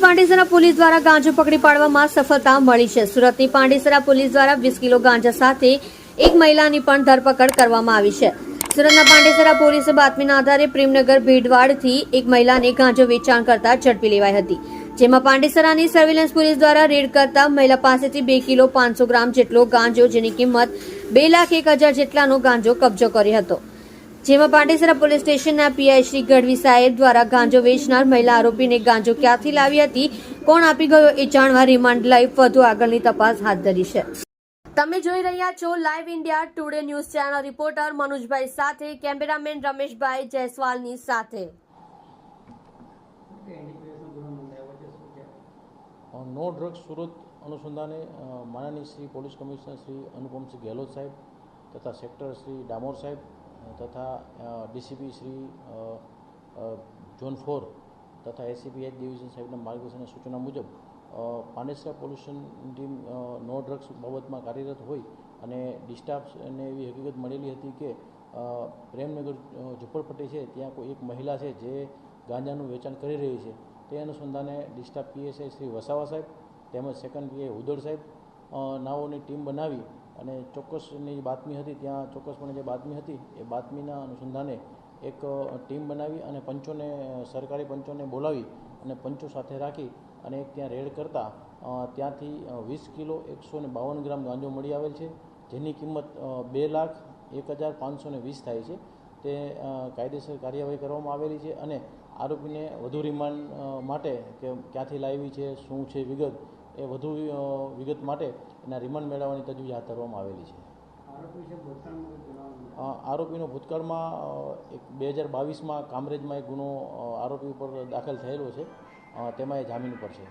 Pandesara police દ્વારા ગાંજો પકડી પાડવામાં સફળતા મળી છે. સુરતની પાંડેસરા પોલીસ દ્વારા વીસ કિલો ગાંજા સાથે એક મહિલાની પણ ધરપકડ કરવામાં આવી છે. સુરતના પાંડેસરા પોલીસે બાતમીના આધારે પ્રેમનગર ભીડવાડથી એક મહિલાને ગાંજો વેચાણ કરતા ઝડપી લેવાઈ હતી. જેમાં પાંડેસરાની સર્વેલન્સ પોલીસ દ્વારા રેડ કરતા મહિલા પાસેથી બે કિલો પાંચસો ગ્રામ જેટલો ગાંજો જેની કિંમત બે લાખ એક હજાર જેટલાનો ગાંજો કબજો કર્યો હતો. જેમાં પાંડેસરા પોલીસ સ્ટેશનના પીઆઈ શ્રી ગઢવી સાહેબ દ્વારા ગાંજો વેચનાર મહિલા આરોપીને ગાંજો ક્યાંથી લાવી હતી, કોણ આપી ગયો એ જાણવા રિમાન્ડ લઈ વધુ આગળની તપાસ હાથ ધરી છે. તમે જોઈ રહ્યા છો live India today news channel reporter મનોજભાઈ સાથે, કેમેરામેન રમેશભાઈ જયસ્વાલની સાથે. નો ડ્રગ્સ સુરત અનુસંધાને માનનીય શ્રી પોલીસ કમિશનર શ્રી અનુપમસિંહ ગેહલોત સાહેબ તથા સેક્ટર શ્રી ડામોર સાહેબ તથા ડીસીપી શ્રી ઝોન ફોર તથા એસીપી એચ ડિવિઝન સાહેબના માર્ગદર્શન સૂચના મુજબ પાંડેસરા પોલ્યુશન ટીમ નો ડ્રગ્સ બાબતમાં કાર્યરત હોય અને ડિસ્ટાફને એવી હકીકત મળેલી હતી કે પ્રેમનગર ઝુપડપટ્ટી છે, ત્યાં કોઈ એક મહિલા છે જે ગાંજાનું વેચાણ કરી રહી છે. તે અનુસંધાને ડિસ્ટાફ પીએસઆઈ શ્રી વસાવા સાહેબ તેમજ સેકન્ડ પીએ હુદડ સાહેબ નાઓની ટીમ બનાવી અને ચોક્કસની જે બાતમી હતી, ત્યાં ચોક્કસપણે જે બાતમી હતી, એ બાતમીના અનુસંધાને એક ટીમ બનાવી અને પંચોને સરકારી પંચોને બોલાવી અને પંચો સાથે રાખી અને એક ત્યાં રેડ કરતાં ત્યાંથી વીસ કિલો એકસો ને બાવન ગ્રામ ગાંજો મળી આવેલ છે, જેની કિંમત બે લાખ એક હજાર પાંચસો વીસ થાય છે. તે કાયદેસર કાર્યવાહી કરવામાં આવેલી છે અને આરોપીને વધુ રિમાન્ડ માટે કે ક્યાંથી લાવી છે શું છે વિગત એ વધુ વિગત માટે એના રિમાન્ડ મેળવવાની તજવીજ હાથ ધરવામાં આવેલી છે. આરોપીનો ભૂતકાળમાં એક બે હજાર બાવીસમાં કામરેજમાં એક ગુનો આરોપી ઉપર દાખલ થયેલો છે. તેમાં એ જામીન ઉપર છે.